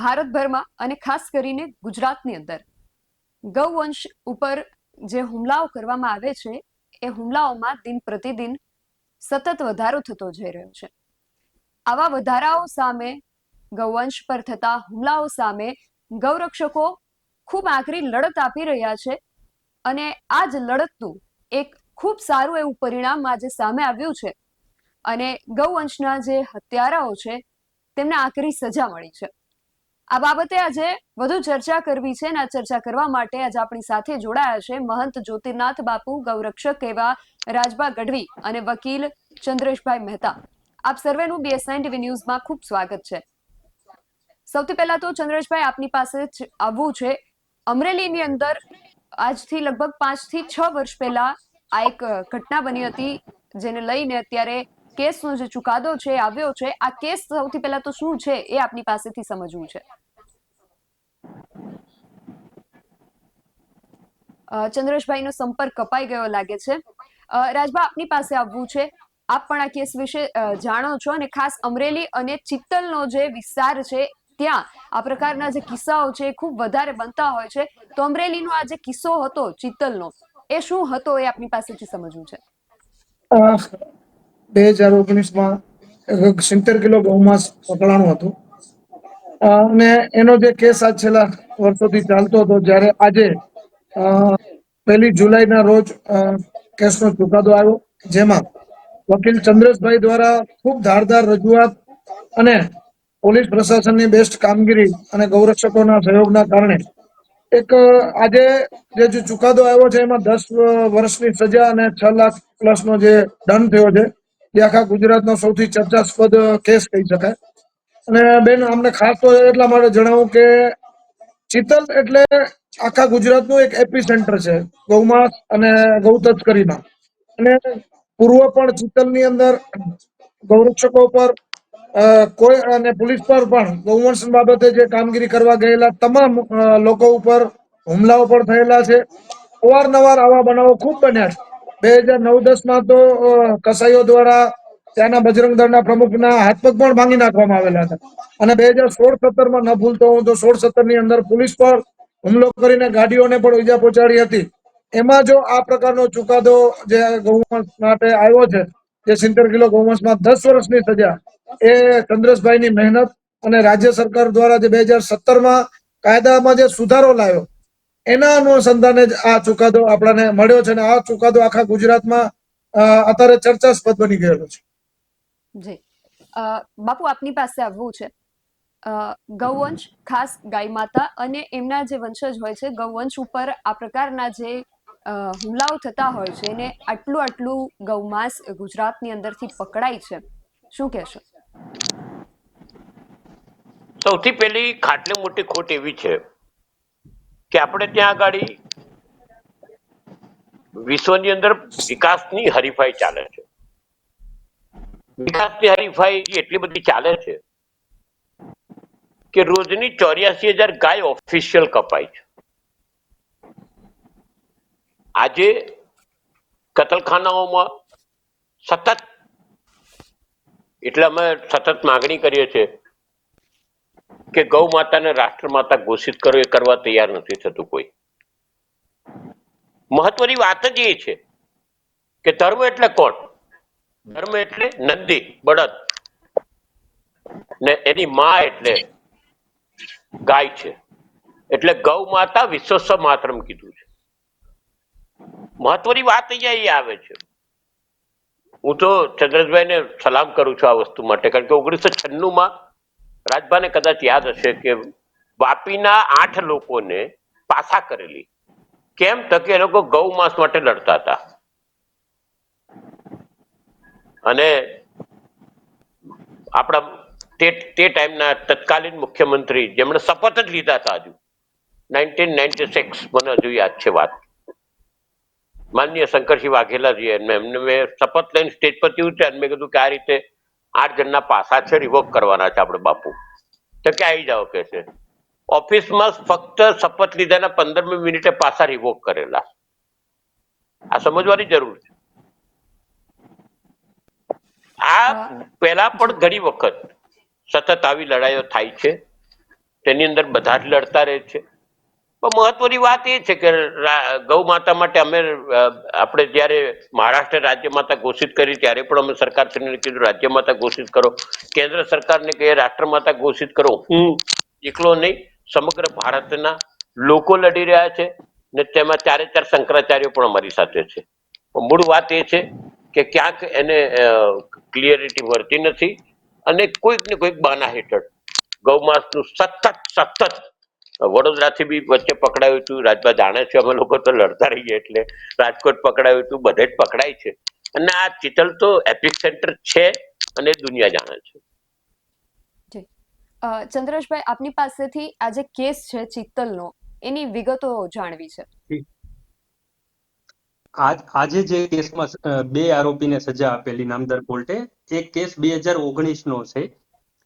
ભારતભરમાં અને ખાસ કરીને ગુજરાતની અંદર. ગૌવંશ ઉપર જે હુમલાઓ કરવામાં આવે છે, એ હુમલાઓમાં દિન પ્રતિદિન સતત વધારો થતો જઈ રહ્યો છે. આવા વધારાઓ સામે, ગૌવંશ પર થતા હુમલાઓ સામે ગૌરક્ષકો ખૂબ આકરી લડત આપી રહ્યા છે અને આ જ લડતનું એક ખૂબ સારું એવું પરિણામ આજે સામે આવ્યું છે. અને ગૌવંશના જે હત્યારાઓ છે, તેમને આકરી સજા મળી છે. આ બાબતે આજે વધુ ચર્ચા કરવી છે અને ચર્ચા કરવા માટે આજે આપણી સાથે જોડાયા છે મહંત જ્યોતિર્નાથ બાપુ, ગૌરક્ષક એવા રાજભા ગઢવી અને વકીલ ચંદ્રેશભાઈ મહેતા. આપ સર્વેનું બીએસઆઈ ટીવી ન્યૂઝમાં ખૂબ સ્વાગત છે. સૌથી પહેલા તો ચંદ્રેશભાઈ, આપની પાસે આવવું છે. અમરેલીની અંદર આજથી લગભગ પાંચથી છ વર્ષ પહેલા આ એક ઘટના બની હતી, જેને લઈને અત્યારે કેસનો જે ચુકાદો છે આવ્યો છે. આ કેસ સૌથી પહેલા તો શું છે એ આપની પાસેથી સમજવું છે. ચંદ્રેશભાઈનો સંપર્ક કપાઈ ગયો લાગે છે. રાજભા, આપની પાસે આવવું છે. આપ પણ આ કેસ વિશે જાણો છો અને ખાસ અમરેલી અને ચિત્તલનો જે વિસ્તાર છે, ત્યાં આ પ્રકારના જે કિસ્સાઓ છે એ ખૂબ વધારે બનતા હોય છે. તો અમરેલીનો આ જે કિસ્સો હતો ચિત્તલનો, એ શું હતો એ આપની પાસેથી સમજવું છે? બે હજાર ઓગણીસમાં સિત્તેર કિલો ગૌમાંસ પકડાણું હતું. અને એનો જે કેસ આ છેલ્લા વર્ષોથી ચાલતો હતો, જ્યારે આજે પહેલી જુલાઈના રોજ કેસનો ચુકાદો આવ્યો, જેમાં વકીલ ચંદ્રેશભાઈ દ્વારા ખૂબ ધારદાર રજૂઆત અને પોલીસ પ્રશાસનની બેસ્ટ કામગીરી અને ગૌરક્ષકોના સહયોગના કારણે એક, આજે જે ચુકાદો આવ્યો છે, એમાં દસ વર્ષની સજા અને છ લાખ પ્લસનો જે દંડ થયો છે જે આખા ગુજરાતનો સૌથી ચર્ચાસ્પદ કેસ કહી શકાય. અને બેન, અમને ખાસ તો એટલા માટે જણાવું કે ચિતલ એટલે આખા ગુજરાતનું એક એપી સેન્ટર છે, ગૌમાંસ અને ગૌ તસ્કરીમાં અને પૂર્વ પણ ચિતલની અંદર ગૌરક્ષકો પર કોઈ અને પોલીસ પર પણ ગૌવંશ બાબતે જે કામગીરી કરવા ગયેલા તમામ લોકો ઉપર હુમલાઓ પણ થયેલા છે. અવારનવાર આવા બનાવો ખૂબ બન્યા છે. બે હજાર નવ દસમાં તો કસાઈઓ દ્વારા ત્યાંના બજરંગ દળના પ્રમુખના હાથપગ પણ ભાંગી નાખવામાં આવેલા હતા. અને બે હજાર સોળ સત્તરમાં ન ભૂલતો હું તો સોળ સત્તરની અંદર પોલીસ પર હુમલો કરીને ગાડીઓને પણ ઈજા પહોંચાડી હતી. એમાં જો આ પ્રકારનો ચુકાદો જે ગૌવંશ માટે આવ્યો છે, જે સિત્તેર કિલો ગૌવંશમાં દસ વર્ષની સજા, એ ચંદ્રેશભાઈની મહેનત અને રાજ્ય સરકાર દ્વારા જે બે હજાર સત્તરમાં કાયદામાં જે સુધારો લાવ્યો, એના અનુસંધાને જ આ ચુકાદો આપણને મળ્યો છે અને આ ચુકાદો આખા ગુજરાતમાં અત્યારે ચર્ચાસ્પદ બની ગયેલો છે. જી. બાપુ, આપની પાસે આવવું છે. ગૌવંશ, ખાસ ગાય માતા અને એમના જે વંશજ હોય છે, ગૌવંશ ઉપર આ પ્રકારના જે હુમલાઓ થતા હોય છે, એને આટલું આટલું ગૌમાંસ ગુજરાતની અંદરથી પકડાય છે. શું કહેશો? સૌથી પહેલી ખાટલી મોટી ખોટ એવી છે કે આપણે ત્યાં આગળ વિશ્વની અંદર વિકાસની હરીફાઈ ચાલે છે. વિકાસની હરીફાઈ એટલી બધી ચાલે છે કે રોજની ચોર્યાસી હજાર ગાય ઓફિશિયલ કપાય છે. આજે કતલખાનાઓમાં સતત એટલે અમે સતત માગણી કરીએ છીએ કે ગૌ માતાને રાષ્ટ્રમાતા ઘોષિત કરો, એ કરવા તૈયાર નથી થતું કોઈ. મહત્વની વાત જ એ છે કે ધર્મ એટલે કોણ? ધર્મ એટલે નંદી, બળદ. ને એની માં એટલે ગાય છે. એટલે ગૌ માતા વિશ્વસ્વ માતરમ કીધું છે. મહત્વની વાત અહીંયા આવે છે. હું તો ચંદ્રજભાઈને સલામ કરું છું આ વસ્તુ માટે, કારણ કે ઓગણીસો છન્નું માં રાજભાને કદાચ યાદ હશે કે વાપીના આઠ લોકોને પાછા કરેલી. કેમ? તો કે એ લોકો ગૌ માસ માટે લડતા હતા. અને આપણા તે તે ટાઈમના તત્કાલીન મુખ્યમંત્રી જેમણે શપથ જ લીધા હતા હજુ. નાઇન્ટીન નાઇન્ટી સિક્સ મને હજુ યાદ છે વાત. માનનીય શંકરસિંહ વાઘેલાજી એમને એમને મેં શપથ લઈને સ્ટેજ પર અને મેં કીધું કે આ રીતે આઠ જણના પાસા છે રિવોક કરવાના છે આપણે બાપુ. તો કે આવી જાઓ કે છે? ઓફિસમાં ફક્ત શપથ લીધાના પંદરમી મિનિટે પાસા રિવોક કરેલા. આ સમજવાની જરૂર છે. આ પહેલા પણ ઘણી વખત સતત આવી લડાઈઓ થાય છે. તેની અંદર બધા જ લડતા રહે છે. પણ મહત્વની વાત એ છે કે ગૌ માતા માટે અમે આપણે જ્યારે મહારાષ્ટ્ર રાજ્ય માતા ઘોષિત કરી ત્યારે પણ અમે સરકારશ્રીને કીધું રાજ્ય માતા ઘોષિત કરો. કેન્દ્ર સરકારને કહીએ રાષ્ટ્ર માતા ઘોષિત કરો. હું એકલો નહીં સમગ્ર ભારતના લોકો લડી રહ્યા છે ને તેમાં ચારે ચાર શંકરાચાર્યો પણ અમારી સાથે છે. મૂળ વાત એ છે કે ક્યાંક એને ક્લિયરિટી મળતી નથી અને કોઈક ને કોઈક બાના હેઠળ. ગૌમાસનું સતત સતત વડોદરાથી બી વચ્ચે પકડાયું હતું રાજભા જાણે છે અમે લોકો તો લડતા રહીએ એટલે રાજકોટ પકડાયું હતું બધે જ પકડાય છે. અને આ ચિતલ તો એપિક સેન્ટર છે અને દુનિયા જાણે છે. અ, ચંદ્રેશભાઈ આપની પાસેથી આ જે કેસ છે ચિત્તલનો એની વિગતો જાણવી છે. આજ જે કેસમાં બે આરોપીને સજા આપેલી નામદાર કોર્ટે, એક કેસ બે હજાર ઓગણીસ નો છે.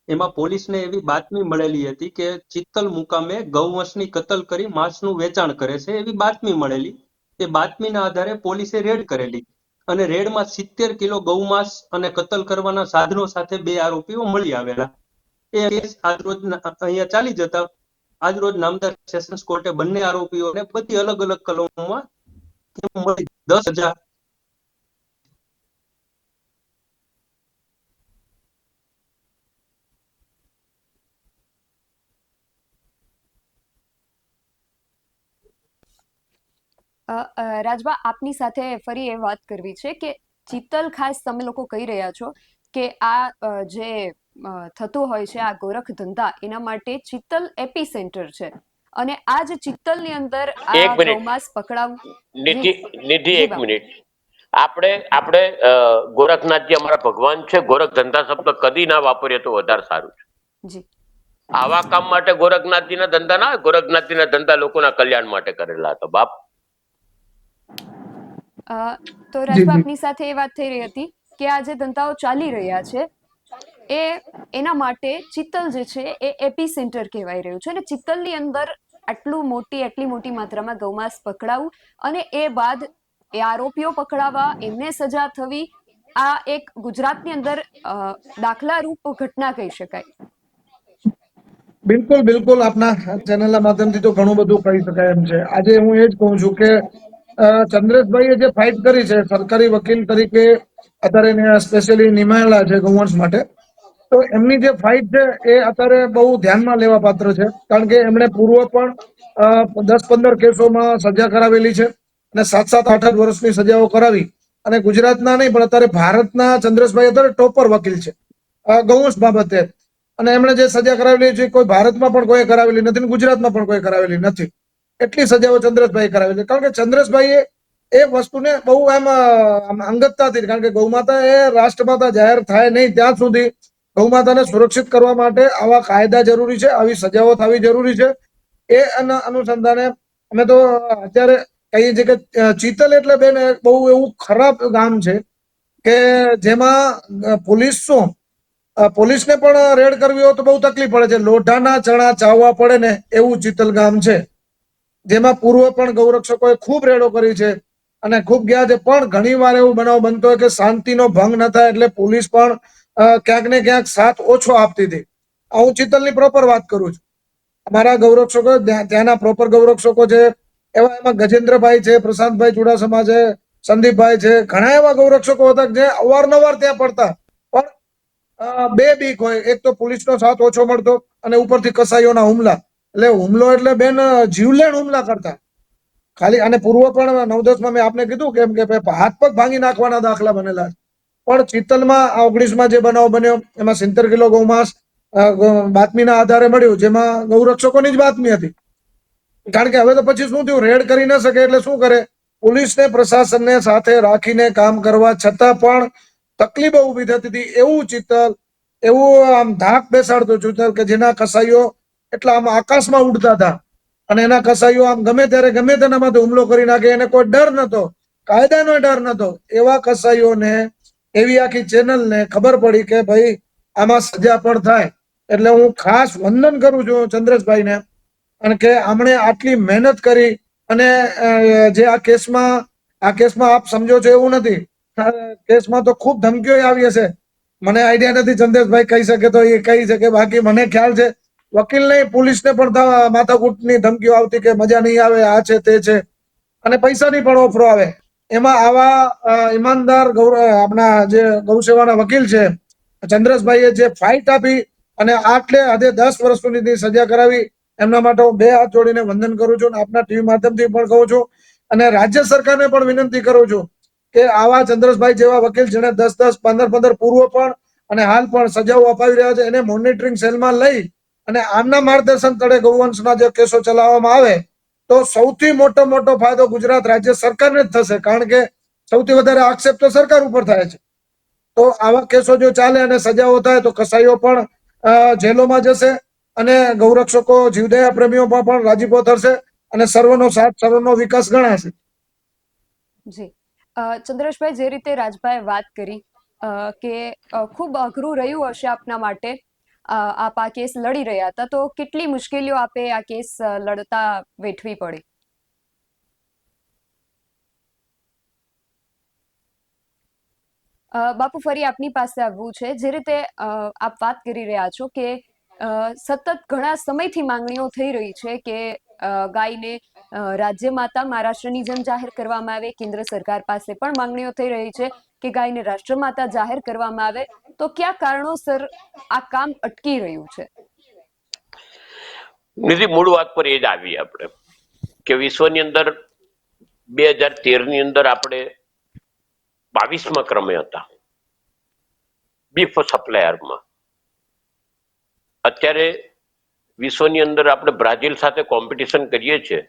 એમાં પોલીસને એવી બાતમી મળેલી હતી કે ચિત્તલ મુકામે ગૌવંશની કતલ કરી માંસનું વેચાણ કરે છે એવી બાતમી મળેલી. એ બાતમીના આધારે પોલીસે રેડ કરેલી અને રેડમાં સિત્તેર કિલો ગૌમાંસ અને કતલ કરવાના સાધનો સાથે બે આરોપીઓ મળી આવેલા. એ કેસ આજરોજ અહીંયા ચાલી જતા. આજરોજ નામદાર સેશન્સ કોર્ટે બંને આરોપીઓને બધી અલગ અલગ કલમોમાં મળી રાજબા આપની સાથે ફરી એ વાત કરવી છે કે ચિત્તલ ખાસ તમે લોકો કહી રહ્યા છો કે આ જે થતું હોય છે, આ ગોરખ ધંધા એના માટે ચિત્તલ એપી સેન્ટર છે. અને આ જ ચિત્તલની અંદર આ એક મિનિટ. ગૌમાંસ નિધિ નિધિ એક મિનિટ. આપણે આપણે ગોરખનાથજી અમારા ભગવાન છે. ગોરખ ધંધા શબ્દ કદી ના વાપરીએ તો વધારે સારું છે. જી. આવા કામ માટે ગોરખનાથજીના ધંધા ના ગોરખનાથજીના ધંધા લોકોના કલ્યાણ માટે કરેલા હતા બાપ. અ, તો રાજબાપની રાજબા સાથે એ વાત થઈ રહી હતી કે આ જે ધંધાઓ ચાલી રહ્યા છે એ એના માટે ચિત્તલ જે છે એ એપી સેન્ટર કહેવાય રહ્યું છે. અને ચિત્તલની અંદર આટલું મોટી, આટલી મોટી માત્રામાં ગૌમાંસ પકડાવું અને એ બાદ એ આરોપીઓ પકડાવા એમને સજા થવી, આ એક ગુજરાતની અંદર દાખલા દાખલારૂપ ઘટના કહી શકાય. બિલકુલ બિલકુલ. આપના ચેનલના માધ્યમથી તો ઘણું બધું કહી શકાય એમ છે. આજે હું એ જ કહું છું કે ચંદ્રેશભાઈએ જે ફાઇટ કરી છે, સરકારી વકીલ તરીકે, અત્યારે સ્પેશિયલી નિમાયેલા છે ગૌવંશ માટે. તો એમની જે ફાઇટ છે, એ અત્યારે બહુ ધ્યાનમાં લેવા પાત્ર છે. કારણ કે એમણે પૂર્વ પણ દસ પંદર કેસોમાં સજા કરાવેલી છે અને સાત સાત આઠ આઠ વર્ષની સજાઓ કરાવી. અને ગુજરાતના નહીં, પણ અત્યારે ભારતના ચંદ્રેશભાઈ અત્યારે ટોપર વકીલ છે. ગૌવંશ બાબતે. અને એમણે જે સજા કરાવેલી છે, કોઈ ભારતમાં પણ કોઈ કરાવેલી નથી ગુજરાતમાં પણ કોઈ કરાવેલી નથી. એટલી સજાઓ ચંદ્રેશભાઈ કરાવેલી છે. કારણ કે ચંદ્રેશભાઈએ એ વસ્તુને બહુ એમ અંગતતાથી કારણ કે ગૌમાતા એ રાષ્ટ્રમાતા જાહેર થાય નહીં ત્યાં સુધી ગૌમાતાને સુરક્ષિત કરવા માટે આવા કાયદા જરૂરી છે, આવી સજાઓ થવી જરૂરી છે. એ અનુસંધાને અમે તો અત્યારે કહીએ છીએ કે ચિતલ એટલે બેન બહુ એવું ખરાબ ગામ છે કે જેમાં પોલીસ શું પોલીસને પણ રેડ કરવી હોય તો બહુ તકલીફ પડે છે. લોઢાના ચણા ચાવવા પડે ને એવું ચિતલ ગામ છે. જેમાં પૂર્વ પણ ગૌરક્ષકોએ ખૂબ રેડો કરી છે અને ખૂબ ગયા છે. પણ ઘણી વાર એવું બનાવ બનતો હોય કે શાંતિનો ભંગ ન થાય એટલે પોલીસ પણ ક્યાંક ને ક્યાંક સાથ ઓછો આપતી હતી. આ હું ચિત્તલની પ્રોપર વાત કરું છું. અમારા ગૌરક્ષકો ત્યાંના પ્રોપર ગૌરક્ષકો છે, એવા એમાં ગજેન્દ્રભાઈ છે, પ્રશાંતભાઈ ચુડાસમા છે, સંદીપભાઈ છે, ઘણા એવા ગૌરક્ષકો હતા જે અવારનવાર ત્યાં પડતા. પણ બે બીક હોય. એક તો પોલીસનો સાથ ઓછો મળતો અને ઉપરથી કસાઈઓના હુમલા. એટલે હુમલો એટલે બેન જીવલેણ હુમલા કરતા. ખાલી, અને પૂર્વ પણ નવદસમાં મેં આપને કીધું કેમ કે હાથ પગ ભાંગી નાખવાના દાખલા બનેલા છે. પણ ચિત્તલમાં ઓગણીસમાં જે બનાવ બન્યો, એમાં સિત્તેર કિલો ગૌમાંસ બાતમીના આધારે મળ્યું, જેમાં ગૌરક્ષકોની જ બાતમી હતી. કારણ કે હવે તો પછી શું થયું? રેડ કરી ન શકે એટલે શું કરે? પોલીસને, પ્રશાસનને સાથે રાખીને કામ કરવા છતાં પણ તકલીફો ઊભી થતી હતી. એવું ચિત્તલ, એવું આમ ધાક બેસાડતું ચિત્તલ કે જેના કસાઈઓ એટલા આમ આકાશમાં ઉડતા હતા. અને એના કસાઈઓ આમ ગમે ત્યારે ગમે તેના માથે હુમલો કરી નાખે, એને કોઈ ડર નતો કાયદાનો ડર નતો એવા કસાઈઓને એવી આખી ચેનલને ખબર પડી કે ભાઈ, આમાં સજા પણ થાય. એટલે હું ખાસ વંદન કરું છું ચંદ્રેશભાઈને, અને કે આમણે આટલી મહેનત કરી અને જે આ કેસમાં આ કેસમાં આપ સમજો છો એવું નથી. કેસમાં તો ખૂબ ધમકીઓ આવી હશે. મને આઈડિયા નથી ચંદ્રેશભાઈ કહી શકે તો એ કહી શકે. બાકી મને ખ્યાલ છે, વકીલ નહીં, પોલીસને પણ માથાકૂટની ધમકીઓ આવતી કે મજા નહીં આવે, આ છે, તે છે. અને પૈસાની પણ ઓફરો આવે. એમાં આવા ઈમાનદાર ગૌ આપણા જે ગૌસેવાના વકીલ છે, ચંદ્રેશભાઈએ જે ફાઇટ આપી અને આટલે હદે દસ વર્ષ સુધીની સજા કરાવી, એમના માટે હું બે હાથ જોડીને વંદન કરું છું અને આપના ટીવી માધ્યમથી પણ કહું છું અને રાજ્ય સરકારને પણ વિનંતી કરું છું કે આવા ચંદ્રેશભાઈ જેવા વકીલ જેને દસ દસ, પંદર પંદર પૂર્વ પણ અને હાલ પણ સજાઓ અપાવી રહ્યા છે, એને મોનિટરિંગ સેલમાં લઈ અને આમના માર્ગદર્શન તળે ગૌવંશના જે કેસો ચલાવવામાં આવે તો સૌથી મોટો મોટો ફાયદો ગુજરાત રાજ્ય સરકારને જ થશે, કારણ કે સૌથી વધારે આક્ષેપ તો સરકાર ઉપર થાય છે. તો આવા કેસો જો ચાલે અને સજાઓ થાય તો કસાઈઓ પણ જેલોમાં જશે અને ગૌરક્ષકો જીવદયા પ્રેમીઓમાં પણ રાજીપો થશે અને સર્વનો સાથ, સર્વનો વિકાસ ગણાશે. જી. ચંદ્રેશભાઈ, જે રીતે રાજભાઈ વાત કરી કે ખૂબ અઘરું રહ્યું હશે આપના માટે આપ આ કેસ લડી રહ્યા હતા, તો કેટલી મુશ્કેલીઓ આપે આ કેસ લડતા વેઠવી પડી? બાપુ ફરી આપની પાસે આવવું છે. જે રીતે આપ વાત કરી રહ્યા છો કે સતત ઘણા સમયથી માંગણીઓ થઈ રહી છે કે ગાયને રાજ્ય માતા મહારાષ્ટ્રની જેમ જાહેર કરવામાં આવે, કેન્દ્ર સરકાર પાસે પણ માંગણીઓ થઈ રહી છે. કે ગાયને રાષ્ટ્રમાતા જાહેર કરવામાં આવે, તો કયા કારણોસર આ કામ અટકી રહ્યું છે? નિધિ, મૂળ વાત પર એ જ આવી આપણે કે વિશ્વની અંદર બે હજાર તેરની અંદર આપણે બાવીસમાં ક્રમે હતા. બીફ સપ્લાયરમાં અત્યારે વિશ્વની અંદર આપણે બ્રાઝિલ સાથે કોમ્પિટિશન કરીએ છીએ.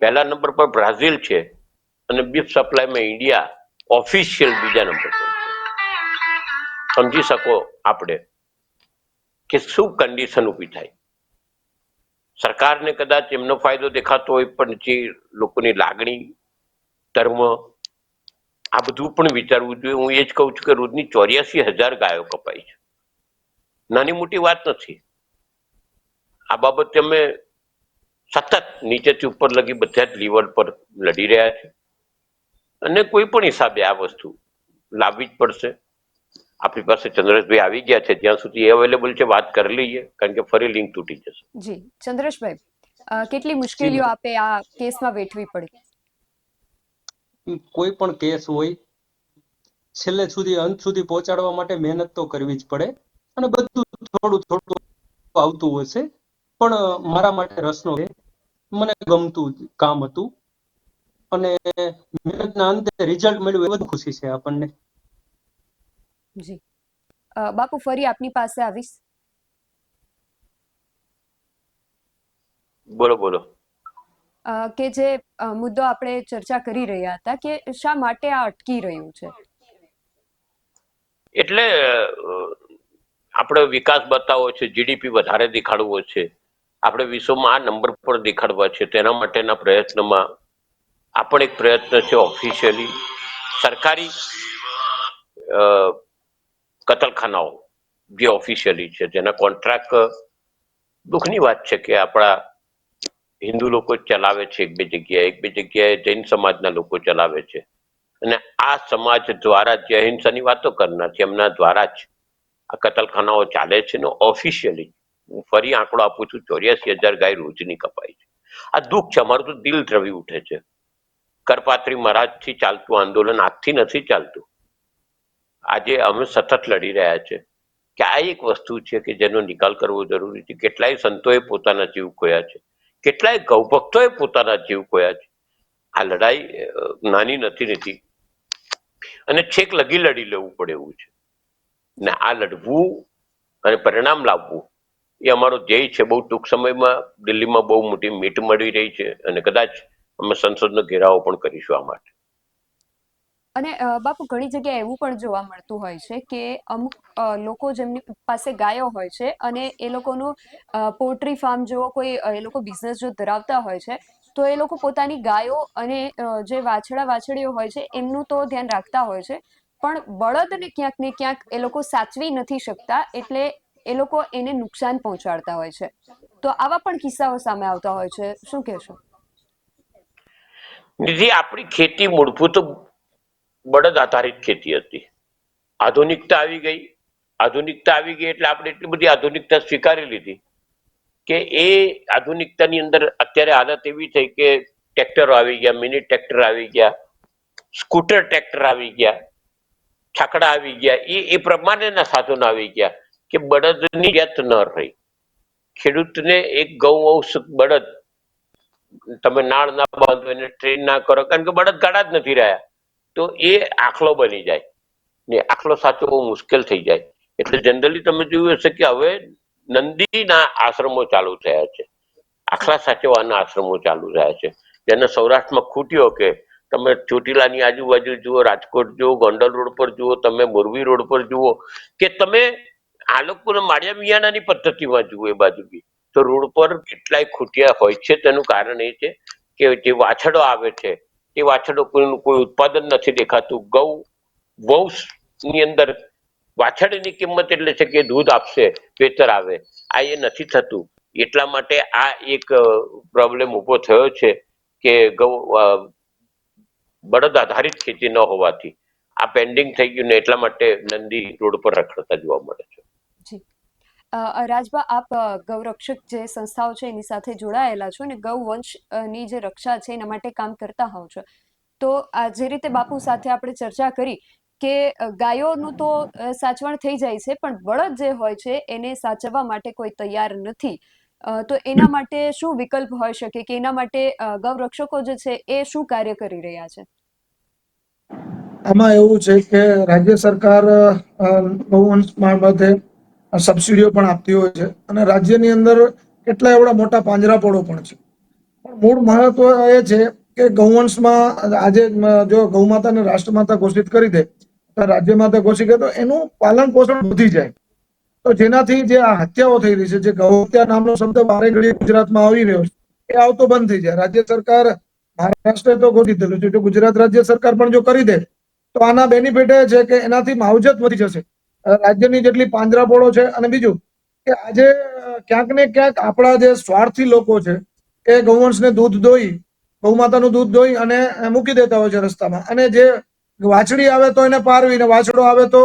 પહેલા નંબર પર બ્રાઝિલ છે અને બીફ સપ્લાયમાં ઇન્ડિયા ઓફિશિયલ બીજા નંબર પર. સમજી શકો આપણે કે શું કન્ડિશન ઊભી થાય. સરકારને કદાચ એમનો ફાયદો દેખાતો હોય, પણ જે લોકોની લાગણી, ધર્મ, આ બધું પણ વિચારવું જોઈએ. હું એ જ કહું છું કે રોજની ચોર્યાસી હજાર ગાયો કપાય છે. નાની મોટી વાત નથી. આ બાબતે અમે સતત નીચેથી ઉપર લગી બધા જ લીવર પર લડી રહ્યા છે અને કોઈ પણ હિસાબે આ વસ્તુ લાવવી જ પડશે. આપણી પાસે ચંદ્રેશભાઈ આવી ગયા છે જ્યાં સુધી અવેલેબલ છે વાત કરી લઈએ કારણ કે ફરી લિંક તૂટી જશે. જી ચંદ્રેશભાઈ કેટલી મુશ્કેલીઓ આપે આ કેસમાં વેઠવી પડી? કોઈ પણ કેસ હોય છેલ્લે સુધી અંત સુધી પહોંચાડવા માટે મહેનત તો કરવી જ પડે અને બધું થોડું થોડું આવતું હોય છે પણ મારા માટે રસનો છે. મને ગમતું કામ હતું. અને મહેનતના અંતે રિઝલ્ટ મળ્યું એ વધુ ખુશી છે આપણને. જી. બાપુ ફરી આપની પાસે આવીશ? બોલો બોલો. કે જે મુદ્દો આપણે ચર્ચા કરી રહ્યા હતા કે શા માટે આ અટકી રહ્યું છે? એટલે આપણે વિકાસ બતાવવો છે જીડીપી વધારે દેખાડવો છે. આપણે વિશ્વમાં આ નંબર પર દેખાડવા છે તેના માટેના પ્રયત્નમાં આ પણ એક પ્રયત્ન છે ઓફિશિયલી સરકારી કતલખાનાઓ જે ઓફિશિયલી છે, જેના કોન્ટ્રાક્ટ દુઃખની વાત છે કે આપણા હિન્દુ લોકો ચલાવે છે એક બે જગ્યાએ, એક બે જગ્યાએ જૈન સમાજના લોકો ચલાવે છે. અને આ સમાજ દ્વારા જે અહિંસાની વાતો કરનાર છે, એમના દ્વારા જ આ કતલખાનાઓ ચાલે છે ને ઓફિશિયલી હું ફરી આંકડો આપું છું, ચોર્યાસી હજાર ગાય રોજની કપાય છે. આ દુઃખ છે, અમારું તો દિલ દ્રવી ઉઠે છે. કરપાત્રી મહારાજથી ચાલતું આંદોલન આજથી નથી ચાલતું. આજે અમે સતત લડી રહ્યા છે. કે આ એક વસ્તુ છે કે જેનો નિકાલ કરવો જરૂરી છે. કેટલાય સંતોએ પોતાના જીવ ખોયા છે. કેટલાય ગૌભક્તોએ પોતાના જીવ ખોયા છે. આ લડાઈ નાની નથી નથી અને છેક લગી લડી લેવું પડે એવું છે. ને આ લડવું અને પરિણામ લાવવું એ અમારો ધ્યેય છે. બહુ ટૂંક સમયમાં દિલ્હીમાં બહુ મોટી મીટ મળી રહી છે. અને કદાચ અમે સંસદનો ઘેરાવો પણ કરીશું આ માટે. અને બાપુ, ઘણી જગ્યાએ એવું પણ જોવા મળતું હોય છે કે અમુક લોકો જેમની પાસે ગાયો હોય છે અને એ લોકોનું પોલ્ટ્રી ફાર્મ જેવો કોઈ એ લોકો બિઝનેસ જો ધરાવતા હોય છે, તો એ લોકો પોતાની ગાયો અને જે વાછડા વાછડીઓ હોય છે એમનું તો ધ્યાન રાખતા હોય છે, પણ બળદને ક્યાંક ને ક્યાંક એ લોકો સાચવી નથી શકતા એટલે એ લોકો એને નુકસાન પહોંચાડતા હોય છે. તો આવા પણ કિસ્સાઓ સામે આવતા હોય છે. શું કહેશો? નિધિ આપણી ખેતી મૂળભૂત બળદ આધારિત ખેતી હતી. આધુનિકતા આવી ગઈ. આધુનિકતા આવી ગઈ એટલે આપણે એટલી બધી આધુનિકતા સ્વીકારી લીધી કે એ આધુનિકતાની અંદર અત્યારે હાલત એવી થઈ કે ટ્રેક્ટરો આવી ગયા, મિની ટ્રેક્ટર આવી ગયા, સ્કૂટર ટ્રેક્ટર આવી ગયા, છાકડા આવી ગયા. એ એ પ્રમાણેના સાધનો આવી ગયા કે બળદની યત ન રહી. ખેડૂતને એક ગૌવંશ બળદ તમે નાળ ના બાંધો એને ટ્રેન ના કરો, કારણ કે બળદ ગાડા જ નથી રહ્યા. તો એ આખલો બની જાય. ને આખલો સાચો બહુ મુશ્કેલ થઈ જાય. એટલે જનરલી તમે જોયું હશે કે હવે નંદીના આશ્રમો ચાલુ થયા છે. આખલા સાચવવાના આશ્રમો ચાલુ થયા છે. જેને સૌરાષ્ટ્રમાં ખૂટ્યો કે તમે ચોટીલાની આજુબાજુ જુઓ, રાજકોટ જુઓ, ગોંડલ રોડ પર જુઓ, તમે મોરબી રોડ પર જુઓ, કે તમે આ લોકોને માળિયા મિયાણાની પદ્ધતિમાં જુઓ એ બાજુ બી તો રોડ પર કેટલાય ખૂટિયા હોય છે. તેનું કારણ એ છે કે જે વાછડો આવે છે, એ વાછડો કોઈનું કોઈ ઉત્પાદન નથી દેખાતું. ગૌ, વંશની અંદર વાછડની કિંમત એટલે છે કે દૂધ આપશે, વેતર આવે. આ એ નથી થતું. એટલા માટે આ એક પ્રોબ્લેમ ઊભો થયો છે કે ગૌ બળદ આધારિત ખેતી ન હોવાથી. આ પેન્ડિંગ થઈ ગયું ને એટલા માટે નંદી રોડ પર રખડતા જોવા મળે છે. અ, આપ ગૌરક્ષક જે સંસ્થાઓ છે એની સાથે જોડાયેલા છો અને ગૌ વંશની જે રક્ષા છે એના માટે કામ કરતા હોવ છો. તો આ જે રીતે બાપુ સાથે આપણે ચર્ચા કરી કે ગાયોનું તો સાચવણ થઈ જાય છે પણ બળદ જે હોય છે એને સાચવવા માટે કોઈ તૈયાર નથી. તો એના માટે શું વિકલ્પ હોઈ શકે કે એના માટે ગૌરક્ષકો જે છે એ શું કાર્ય કરી રહ્યા છે? આમાં એવું છે કે રાજ્ય સરકાર ગૌવંશ બાબતે સબસિડીઓ પણ આપતી હોય છે. અને રાજ્યની અંદર કેટલા એવડા મોટા પાંજરાપોળો પણ છે. પણ મૂળ મહત્વ એ છે કે ગૌવંશમાં આજે જો ગૌમાતાને રાષ્ટ્રમાતા ઘોષિત કરી દે રાજ્ય રાજ્યમાતા ઘોષિત કરે, તો એનું પાલન પોષણ વધી જાય. તો જેનાથી જે આ હત્યાઓ થઈ રહી છે, જે ગૌ હત્યા નામનો શબ્દ વારે ઘડી ગુજરાતમાં આવી રહ્યો છે, એ આવતો બંધ થઈ જાય. રાજ્ય સરકાર મહારાષ્ટ્રે તો ઘોષિત થયેલું છે. જો ગુજરાત રાજ્ય સરકાર પણ જો કરી દે, તો આના બેનિફિટ એ છે કે એનાથી માવજત વધી જશે. રાજ્યની જેટલી પાંજરાપોળો છે અને બીજું કે આજે ક્યાંક ને ક્યાંક આપણા જે સ્વાર્થી લોકો છે એ ગૌવંશને દૂધ દોઈ, ગૌમાતાનું દૂધ દોઈ અને મૂકી દેતા હોય છે રસ્તામાં. અને જે વાછડી આવે તો એને પારવી ને વાછડો આવે તો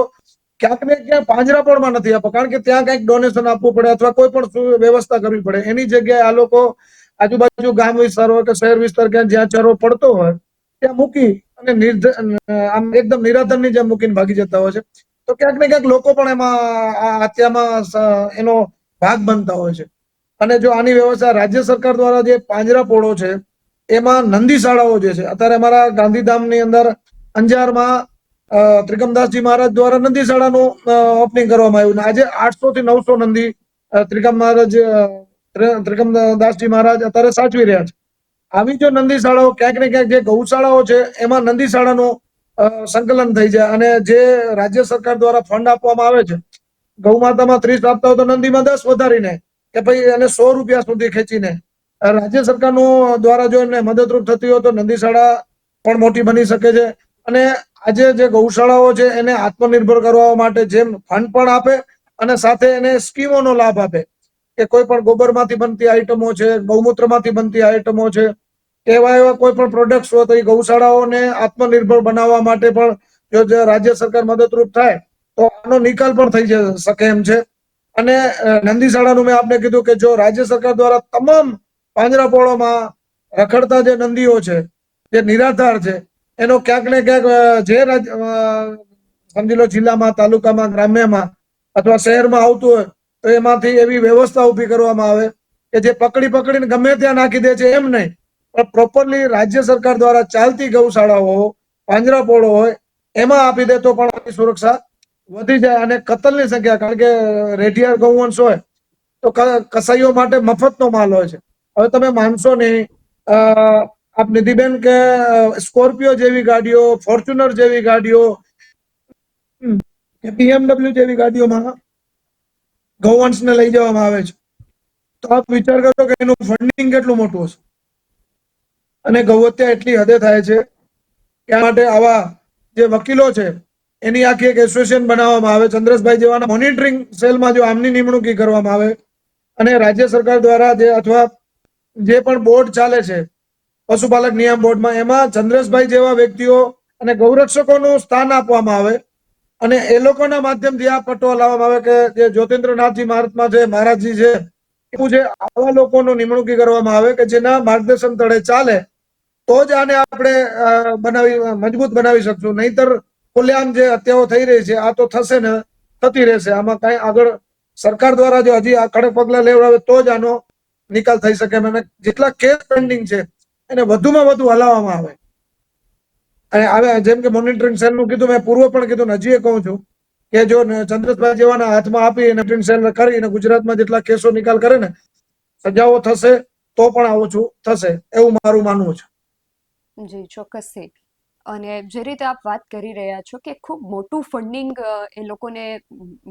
ક્યાંક ને ક્યાંક પાંજરાપોળમાં નથી આપવા. કારણ કે ત્યાં કંઈક ડોનેશન આપવું પડે અથવા કોઈ પણ વ્યવસ્થા કરવી પડે. એની જગ્યાએ આ લોકો આજુબાજુ ગામ વિસ્તાર હોય કે શહેર વિસ્તાર ક્યાં જ્યાં ચરો પડતો હોય, ત્યાં મૂકી અને આમ એકદમ નિરાધનની જેમ મૂકીને ભાગી જતા હોય છે. તો ક્યાંક ને ક્યાંક લોકો પણ એમાં, આ હત્યામાં એનો ભાગ બનતા હોય છે. અને જો આની વ્યવસ્થા રાજ્ય સરકાર દ્વારા જે પાંજરાપોળો છે, એમાં નંદી શાળાઓ જે છે, અત્યારે અમારા ગાંધીધામની અંદર અંજારમાં ત્રિકમદાસજી મહારાજ દ્વારા નંદી શાળાનું ઓપનિંગ કરવામાં આવ્યું. આજે આઠસો થી નવસો નંદી ત્રિકમ મહારાજ ત્રિકમદાસજી મહારાજ અત્યારે સાચવી રહ્યા છે. આવી જો નંદી શાળાઓ ક્યાંક ને ક્યાંક જે ગૌશાળાઓ છે, એમાં નંદી શાળાનું સંકલન થઈ જાય અને જે રાજ્ય સરકાર દ્વારા ફંડ આપવામાં આવે છે, ગૌમાતામાં ત્રીસ આપતા હોય તો નંદીમાં દસ વધારીને કે ભાઈ એને સો રૂપિયા સુધી ખેંચીને રાજ્ય સરકારનું દ્વારા જો એમને મદદરૂપ થતી હોય તો નંદી શાળા પણ મોટી બની શકે છે. અને આજે જે ગૌશાળાઓ છે એને આત્મનિર્ભર કરવા માટે જેમ ફંડ પણ આપે અને સાથે એને સ્કીમોનો લાભ આપે, કે કોઈ પણ ગોબરમાંથી બનતી આઈટમો છે, ગૌમૂત્રમાંથી બનતી આઈટમો છે એવા એવા કોઈ પણ પ્રોડક્ટ્સ હોય તો એ ગૌશાળાઓને આત્મનિર્ભર બનાવવા માટે પણ જો રાજ્ય સરકાર મદદરૂપ થાય, તો આનો નિકાલ પણ થઈ શકે એમ છે. અને નંદીશાળાનું નંદી શાળાનું મેં આપને કીધું કે જો રાજ્ય સરકાર દ્વારા તમામ પાંજરાપોળોમાં રખડતા જે નંદીઓ છે, જે નિરાધાર છે, એનો ક્યાંક ને ક્યાંક જે સમજી લો જિલ્લામાં, તાલુકામાં, ગ્રામ્યમાં અથવા શહેરમાં આવતું હોય, તો એમાંથી એવી વ્યવસ્થા ઊભી કરવામાં આવે કે જે પકડી પકડીને ગમે ત્યાં નાખી દે છે એમ નહીં. પ્રોપરલી રાજ્ય સરકાર દ્વારા ચાલતી ગૌશાળાઓ પાંજરાપોળો હોય, એમાં આપી દે તો પણ આપણી સુરક્ષા વધી જાય અને કતલની સંખ્યા, કારણ કે રેઢિયાર ગૌવંશ હોય, તો કસાઈઓ માટે મફતનો માલ હોય છે. હવે તમે માનશો નહીં આપ નિધિબેન કે સ્કોર્પિયો જેવી ગાડીઓ, ફોર્ચ્યુનર જેવી ગાડીઓ કે બીએમડબલ્યુ જેવી ગાડીઓમાં ગૌવંશને લઈ જવામાં આવે છે. તો આપ વિચાર કરો કે એનું ફંડિંગ કેટલું મોટું હશે? અને ગૌહત્યા એટલી હદે થાય છે કે માટે આવા જે વકીલો છે, એની આખી એક એસોસિએશન બનાવવામાં આવે. ચંદ્રસભાઈ જેવાના મોનિટરિંગ સેલમાં જો આમની નિમણૂકી કરવામાં આવે અને રાજ્ય સરકાર દ્વારા જે અથવા જે પણ બોર્ડ ચાલે છે, પશુપાલક નિયમ બોર્ડમાં, એમાં ચંદ્રેશભાઈ જેવા વ્યક્તિઓ અને ગૌરક્ષકોનું સ્થાન આપવામાં આવે અને એ લોકોના માધ્યમથી આ પટ્ટો લાવવામાં આવે કે જે જ્યોતિન્દ્રનાથજી મહાત્મા છે, મહારાજજી છે એવું છે આવા લોકોનું નિમણૂકી કરવામાં આવે કે જેના માર્ગદર્શન તળે ચાલે તો જ આને આપણે બનાવી, મજબૂત બનાવી શકશું. નહીતર ખુલ્લેઆમ જે હત્યાઓ થઈ રહી છે, આ તો થશે ને, થતી રહેશે. આમાં કઈ આગળ સરકાર દ્વારા જો હજી આ કડક પગલા લેવડાવે તો જ આનો નિકાલ થઈ શકે. અને જેટલા કેસ પેન્ડિંગ છે, એને વધુમાં વધુ હલાવવામાં આવે. અને હવે જેમ કે મોનિટરિંગ સેલનું કીધું, મેં પૂર્વ પણ કીધું હજી એ કહું છું કે જો ચંદ્રભાઈ જેવાના હાથમાં આપી મોનિટરિંગ સેલ કરીને ગુજરાતમાં જેટલા કેસો નિકાલ કરે ને, સજાઓ થશે તો પણ આ ઓછું થશે. એવું મારું માનવું છે. જી ચોક્કસથી અને જે રીતે આપ વાત કરી રહ્યા છો કે ખૂબ મોટું ફંડિંગ એ લોકોને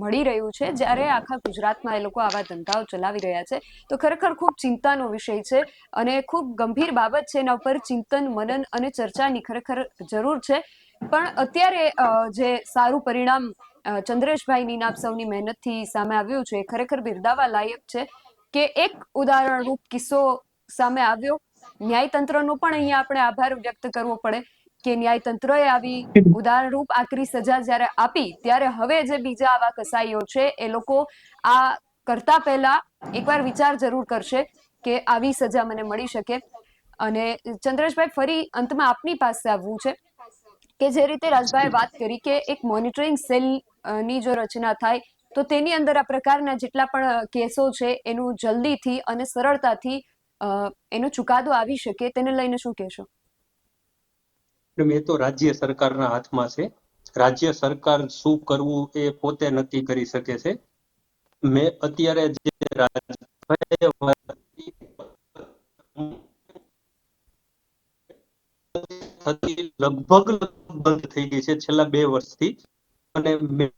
મળી રહ્યું છે, જ્યારે આખા ગુજરાતમાં એ લોકો આવા ધંધાઓ ચલાવી રહ્યા છે, તો ખરેખર ખૂબ ચિંતાનો વિષય છે અને ખૂબ ગંભીર બાબત છે એના ઉપર ચિંતન, મનન અને ચર્ચાની ખરેખર જરૂર છે. પણ અત્યારે જે સારું પરિણામ ચંદ્રેશભાઈની નાપ સૌની મહેનતથી સામે આવ્યું છે, એ ખરેખર બિરદાવા લાયક છે કે એક ઉદાહરણરૂપ કિસ્સો સામે આવ્યો ન્યાયતંત્રનો પણ અહીંયા આપણે આભાર વ્યક્ત કરવો પડે કે ન્યાયતંત્રએ આવી ઉદાહરણરૂપ આકરી સજા જ્યારે આપી, ત્યારે હવે જે બીજા આવા કસાઈઓ છે, એ લોકો આ કરતા પહેલા એકવાર વિચાર જરૂર કરશે કે આવી સજા મને મળી શકે. અને ચંદ્રેશભાઈ, ફરી અંતમાં આપની પાસે આવવું છે કે જે રીતે રાજભાઈ વાત કરી કે એક મોનિટરિંગ સેલની જો રચના થાય, તો તેની અંદર આ પ્રકારના જેટલા પણ કેસો છે, એનું જલ્દીથી અને સરળતાથી એનો ચુકાદો આવી શકે તેને લઈને શું કહેશો? એ તો રાજ્ય સરકારના હાથમાં છે. રાજ્ય સરકાર શું કરવું એ પોતે નક્કી કરી શકે છે. મેં અત્યારે જે લગભગ બંધ થઈ ગઈ છે છેલ્લા બે વર્ષથી. અને મેં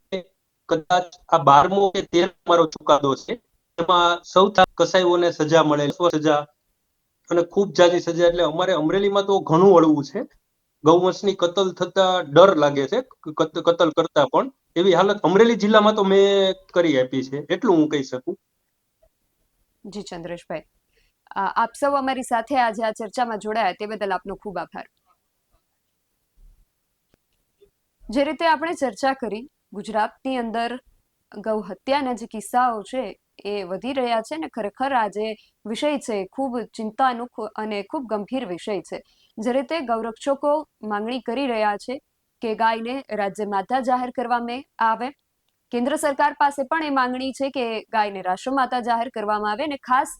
કદાચ આ બારમો કે તેર મારો ચુકાદો છે. એમાં સૌથી કસાઈઓને સજા મળે સજા અને ખૂબ જાજી સજા. એટલે અમારે અમરેલીમાં તો ઘણું હળવું છે. ગૌવંશની કતલ થતા ડર લાગે છે કતલ કરતા પણ. એવી હાલત અમરેલી જિલ્લામાં તો મેં કરી આપી છે. એટલું હું કહી શકું. જી ચંદ્રેશભાઈ. આપ સૌ અમારી સાથે આજે આ ચર્ચામાં જોડાયા તે બદલ આપનો ખૂબ આભાર. જે રીતે આપણે ચર્ચા કરી, ગુજરાતની અંદર ગૌ હત્યાના જે કિસ્સાઓ છે એ વધી રહ્યા છે ને ખરેખર આ જે વિષય છે, ખૂબ ચિંતાનું અને ખૂબ ગંભીર વિષય છે. જે રીતે ગૌરક્ષકો માંગણી કરી રહ્યા છે કે ગાયને રાજ્ય માતા જાહેર કરવામાં આવે. કેન્દ્ર સરકાર પાસે પણ એ માંગણી છે કે ગાયને રાષ્ટ્રમાતા જાહેર કરવામાં આવે અને ખાસ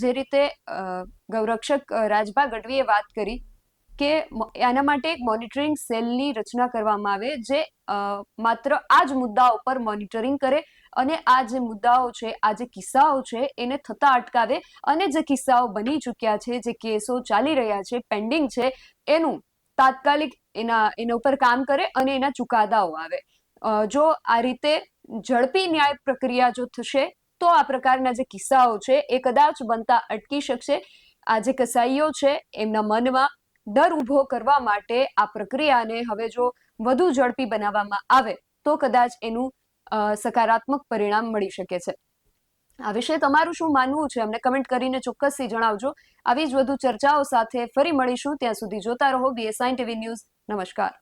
જે રીતે ગૌરક્ષક રાજભા ગઢવીએ વાત કરી કે એના માટે એક મોનિટરિંગ સેલની રચના કરવામાં આવે જે માત્ર આ જ મુદ્દાઓ પર મોનિટરિંગ કરે અને આ જે મુદ્દાઓ છે, આ જે કિસ્સાઓ છે, એને થતા અટકાવે અને જે કિસ્સાઓ બની ચૂક્યા છે, જે કેસો ચાલી રહ્યા છે પેન્ડિંગ છે, એનું તાત્કાલિક એના એના ઉપર કામ કરે અને એના ચુકાદાઓ આવે. જો આ રીતે ઝડપી ન્યાય પ્રક્રિયા જો થશે, તો આ પ્રકારના જે કિસ્સાઓ છે, એ કદાચ બનતા અટકી શકશે. આ જે કસાઈઓ છે, એમના મનમાં ડર ઊભો કરવા માટે આ પ્રક્રિયાને હવે જો વધુ ઝડપી બનાવવામાં આવે, તો કદાચ એનું સકારાત્મક પરિણામ મળી શકે છે. આ વિશે તમારું શું માનવું છે? અમને કમેન્ટ કરીને ચોક્કસથી જણાવજો. આવી જ વધુ ચર્ચાઓ સાથે ફરી મળીશું. ત્યાં સુધી જોતા રહો બીએસઆઈ ટીવી ન્યૂઝ નમસ્કાર.